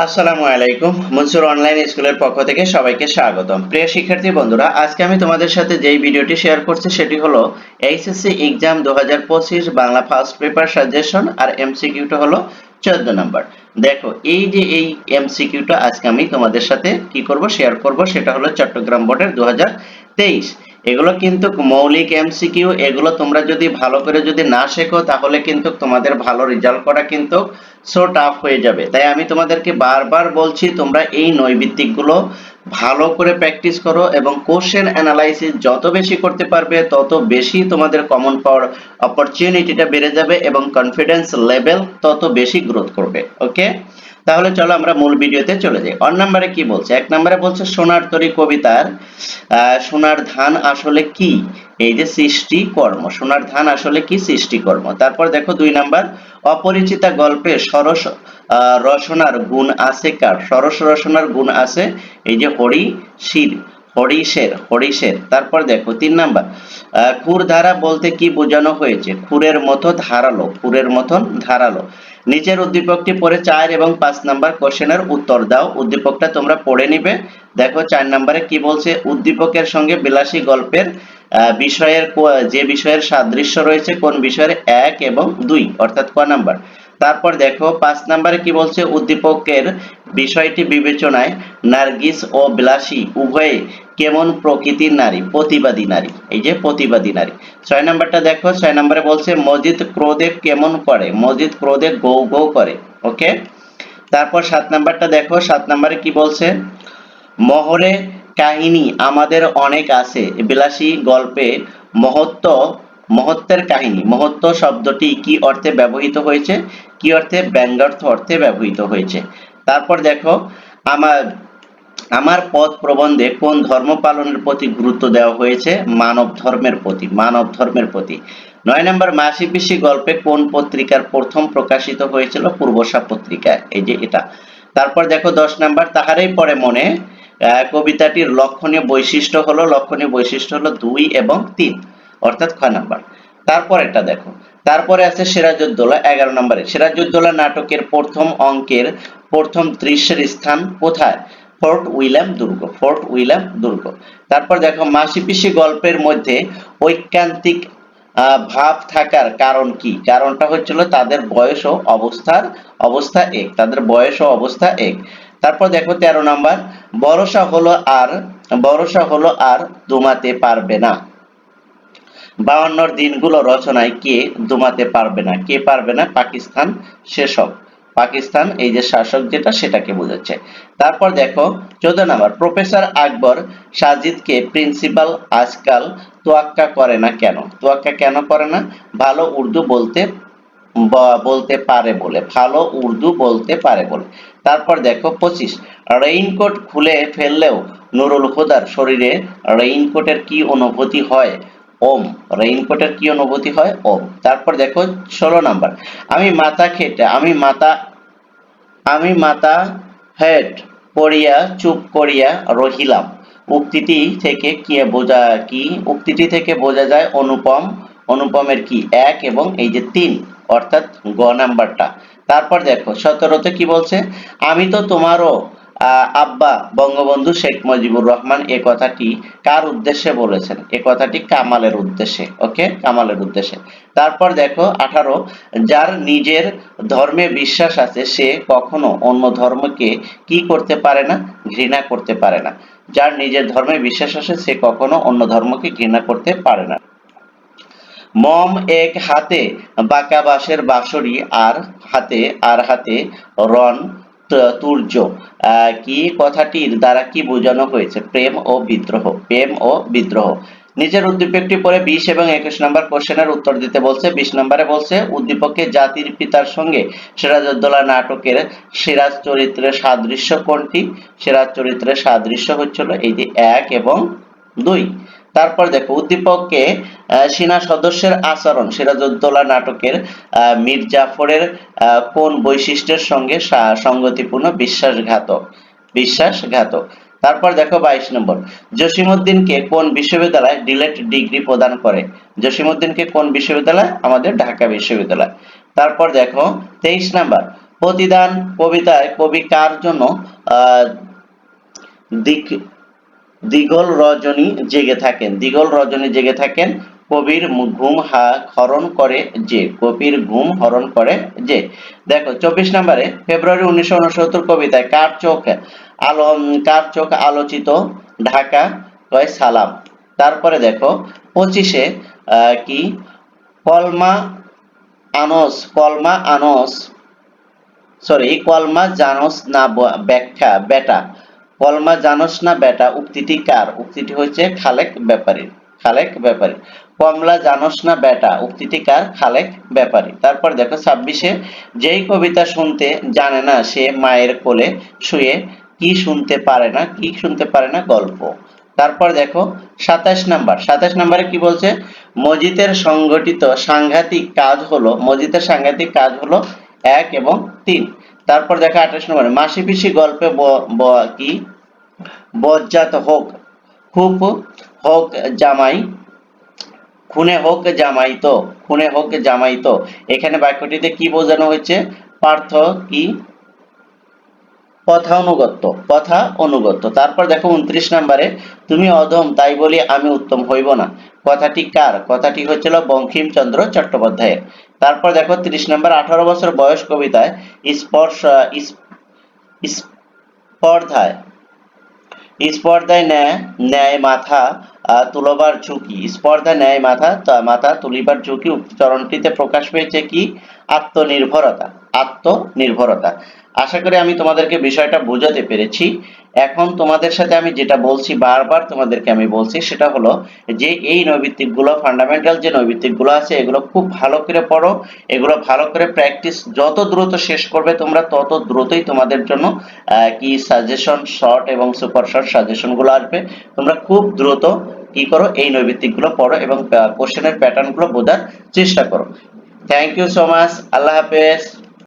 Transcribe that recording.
আসসালামু আলাইকুম। মনসুর অনলাইন স্কুলের পক্ষ থেকে সবাইকে স্বাগতম। প্রিয় শিক্ষার্থী বন্ধুরা, আজকে আমি তোমাদের সাথে যেই ভিডিওটি শেয়ার করছি সেটি হলো এইচএসসি এক্সাম দু বাংলা ফার্স্ট পেপার সাজেশন আর এমসিকিউটা হলো চোদ্দ নম্বর। দেখো, এই যে এই এমসিকিউটা আজকে আমি তোমাদের সাথে কি করব, শেয়ার করব, সেটা হলো চট্টগ্রাম বোর্ডের দু হাজার তেইশ। এগুলো কিন্তু মৌলিক এমসিকিউ এগুলো তোমরা যদি ভালো করে যদি না শেখো, তাহলে কিন্তু তোমাদের ভালো রেজাল্ট করা কিন্তু সো টাফ হয়ে যাবে। তাই আমি তোমাদেরকে বারবার বলছি, তোমরা এই নৈবিত্তিকগুলো ভালো করে প্র্যাকটিস করো এবং কোশ্চেন অ্যানালাইসিস যত বেশি করতে পারবে, তত বেশি তোমাদের কমন পাওয়ার অপরচুনিটিটা বেড়ে যাবে এবং কনফিডেন্স লেভেল তত বেশি গ্রোথ করবে ওকে তাহলে চলো আমরা মূল ভিডিওতে চলে যাই। অন নাম্বারে কি বলছে? এক নম্বরে বলছে, সোনার তরী কবিতার সোনার ধান আসলে কি? এই যে সৃষ্টি কর্ম সোনার ধান আসলে কি সৃষ্টি কর্ম তারপর দেখো দুই নাম্বার, অপরিচিতা গল্পে সরস রসনার গুণ আছে কার? সরস রসনার গুণ আছে এই যে হরি শির, হরিশের হরিশের। তারপর দেখো তিন নাম্বার খুর ধারা বলতে কি বোঝানো হয়েছে? খুরের মতো ধারালো খুরের মতন ধারালো। নিচের উদ্দীপকটি পড়ে চার এবং পাঁচ নাম্বার কোশ্চেনের উত্তর দাও। উদ্দীপকটা তোমরা পড়ে নিবে। দেখো চার নাম্বারে কি বলছে? উদ্দীপকের সঙ্গে বিলাসী গল্পের বিষয়ের যে বিষয়ের সাদৃশ্য রয়েছে কোন বিষয়ের এক এবং দুই, অর্থাৎ ক নাম্বার। তারপর দেখো, পাঁচ নাম্বারে কি বলছে? উদ্দীপকের বিষয়টি বিবেচনায় নার্গিস ও বিলাসী উভয়ে কেমন প্রকৃতির নারী? প্রতিবাদী নারী। এই যে প্রতিবাদী নারী। ছয় নাম্বারটা দেখো, ছয় নাম্বারে বলছে, মজিদ ক্রোধে কেমন করে? মজিদ ক্রোধে গৌ গৌ করে। ওকে? তারপর সাত নাম্বারটা দেখো, সাত নাম্বারে কি বলছে? মহরে কাহিনী আমাদের অনেক আছে। বিলাসী গল্পে মহত্ব, মহত্বের কাহিনী। মহত্ব শব্দটি কি অর্থে ব্যবহৃত হয়েছে? কি অর্থে? ব্যঙ্গার্থ অর্থে ব্যবহৃত হয়েছে। তারপর দেখো, আমার আমার পথ প্রবন্ধে কোন ধর্ম পালনের প্রতি গুরুত্ব দেওয়া হয়েছে? মানব ধর্মের প্রতি, মানব ধর্মের প্রতি। নয় নম্বর মাসি পিসি গল্পে কোন পত্রিকার প্রথম প্রকাশিত হয়েছিল? পূর্বশা পত্রিকা এই যে এটা। তারপর দেখো, দশ নাম্বার, তাহারই পরে মনে কবিতাটির লক্ষণীয় বৈশিষ্ট্য হলো, লক্ষণীয় বৈশিষ্ট্য হলো দুই এবং তিন, অর্থাৎ খ নাম্বার। তারপর একটা দেখো। তারপরে আছে সিরাজউদ্দৌলা, এগারো নম্বরে। সিরাজউদ্দৌলা নাটকের প্রথম অঙ্কের প্রথম দৃশ্যের স্থান কোথায়? ফোর্ট উইলিয়াম দুর্গ, ফোর্ট উইলিয়াম দুর্গ। তারপর দেখো মাসি পিসি গল্পের মধ্যে ঐকান্তিক ভাব থাকার কারণ কি? কারণটা হচ্ছিল তাদের বয়স ও অবস্থার অবস্থা এক, তাদের বয়স ও অবস্থা এক। তারপর দেখো তেরো নাম্বার, ভরসা হলো আর, ভরসা হলো আর দুমাতে পারবে না। বাউান্নর দিনগুলো রচনায় কে দুমাতে পারবে না? কে পারবে না? পাকিস্তান সেসব। পাকিস্তান এই যে শাসক যেটা, সেটাকে বোঝাচ্ছে। তারপর দেখো চোদ্দ নাম্বার, প্রফেসর আকবর সাজিদকে প্রিন্সিপাল আজকাল তোয়াক্কা করে না কেন? তোয়াক্কা কেন করে না? ভালো উর্দু বলতে বলতে পারে বলে, ভালো উর্দু বলতে পারে বলে। তারপর দেখো পঁচিশ রেইনকোট খুলে ফেললেও নুরুল হুদার শরীরে রেইনকোটের কি অনুভূতি হয়? ওম রেইনকোটের কি অনুভূতি হয়? ওম। তারপর দেখো ষোলো নাম্বার, আমি মাথা খেটে, আমি মাথা আমি মাথা হেড পড়িয়া, চুপ করিয়া রহিলাম। উক্তিটি থেকে কি বোঝা, কি? উক্তিটি থেকে বোঝা যায় অনুপম অনুপমের কি এক এবং এই যে তিন, অর্থাৎ গ নাম্বারটা। তারপর দেখো, সতেরোতে কি বলছে? আমি তো তোমারও আব্বা, বঙ্গবন্ধু শেখ মুজিবুর রহমান এ কথাটি কার উদ্দেশ্যে বলেছেন? এ কথাটি কামালের উদ্দেশ্যে, ওকে? কামালের উদ্দেশ্যে। তারপর দেখো, আঠারো, যার নিজের ধর্মে বিশ্বাস আছে, সে কখনো অন্য ধর্মকে কি করতে পারে না? ঘৃণা করতে পারে না। যার নিজের ধর্মে বিশ্বাস আছে, সে কখনো অন্য ধর্মকে ঘৃণা করতে পারে না। মম এক হাতে বাঁকা বাঁশের বাঁশরি আর হাতে আর হাতে রন তুর্য। কি কথাটির দ্বারা কি বোঝানো হয়েছে? প্রেম ও বিদ্রোহ, প্রেম ও বিদ্রোহ। নিচের উদ্দীপকটি পরে বিশ এবং একুশ নম্বর কোশ্চেনের উত্তর দিতে বলছে। বিশ নম্বরে বলছে, উদ্দীপকে জাতির পিতার সঙ্গে সিরাজউদ্দৌলা নাটকের সিরাজ চরিত্রের সাদৃশ্য কোনটি? সিরাজ চরিত্রের সাদৃশ্য হচ্ছিল এই যে এক এবং দুই। তারপর দেখো উদ্দীপককে সেনা সদস্যের আচরণ সিরাজউদ্দৌলা নাটকের মীর জাফরের কোন বৈশিষ্ট্যের সঙ্গে সঙ্গতিপূর্ণ বিশ্বাসঘাতক বিশ্বাসঘাতক। তারপর দেখো বাইশ নম্বর জসিমউদ্দিনকে কোন বিশ্ববিদ্যালয় ডিলেট ডিগ্রি প্রদান করে? জসিমউদ্দিনকে কোন বিশ্ববিদ্যালয়? আমাদের ঢাকা বিশ্ববিদ্যালয়। তারপর দেখো তেইশ নাম্বার প্রতিদান কবিতায় কবি কার জন্য আহ, দিক দিগল রজনী জেগে থাকেন। দিগল রজনী জেগে থাকেন, কবির ঘুম হা হরণ করে যে, কবির ঘুম হরণ করে যে। দেখো, চব্বিশ নম্বরে, ফেব্রুয়ারি উনিশশো উনসত্তর কবিতায় কার চোখ আলো, কার চোখ আলোচিত? ঢাকা, কয় সালাম। তারপরে দেখো, পঁচিশে কি? কলমা আনস কলমা আনস সরি কলমা জানস না ব্যাখ্যা বেটা কলমা জানোস না বেটা, উক্তিটি কার? উক্তিটি হচ্ছে খালেক ব্যাপারী খালেক ব্যাপারী কমলা জানোস না বেটা, উক্তিটি কার? খালেক ব্যাপারী তারপর দেখো ছাব্বিশে, যেই কবিতা শুনতে জানে না সে মায়ের কোলে শুয়ে কি শুনতে পারে না, কি শুনতে পারে না গল্প। তারপর দেখো সাতাশ নাম্বার, সাতাশ নাম্বারে কি বলছে? মজিদের সংগঠিত সাংঘাতিক কাজ হলো, মজিদের সাংঘাতিক কাজ হলো এক এবং তিন। তারপর দেখো আঠাশ নম্বরে মাসি পিসি গল্পে কি? বজ্জাত হোক খুব হোক। জামাই খুনে হোক জামাই তো খুনে হোক জামাই তো এখানে বাক্যটিতে কি বোঝানো হয়েছে? পার্থ কি? কথা অনুগত্য কথা অনুগত্য। তারপর দেখো উনত্রিশ নম্বরে তুমি অধম তাই বলি আমি উত্তম হইব না। কথাটি কার? কথাটি হচ্ছিল বঙ্কিমচন্দ্র চট্টোপাধ্যায়ের। তারপর দেখো ত্রিশ নম্বর আঠারো বছর বয়স কবিতায় স্পর্শ স্পর্ধায় স্পর্ধায় ন্যায় ন্যায় মাথা তুলবার ঝুঁকি। স্পর্ধা ন্যায় মাথা মাথা তুলিবার ঝুঁকি উচ্চারণটিতে প্রকাশ পেয়েছে কি? আত্মনির্ভরতা। আত্মনির্ভরতা। আশা করি আমি তোমাদেরকে বিষয়টা বোঝাতে পেরেছি। এখন তোমাদের সাথে আমি যেটা বলছি, বারবার তোমাদেরকে আমি বলছি, সেটা হলো যে এই নৈবিত্তিকগুলো ফান্ডামেন্টাল যে নৈবিত্তিকগুলো আছে, এগুলো খুব ভালো করে পড়ো, এগুলো ভালো করে প্র্যাকটিস যত দ্রুত শেষ করবে তোমরা, তত দ্রুতই তোমাদের জন্য কি সাজেশন শর্ট এবং সুপার শর্ট সাজেশনগুলো আসবে। তোমরা খুব দ্রুত কি করো, এই নৈবিত্তিকগুলো পড়ো এবং কোশ্চেনের প্যাটার্নগুলো বোঝার চেষ্টা করো। থ্যাংক ইউ সো মাচ আল্লাহ হাফেজ।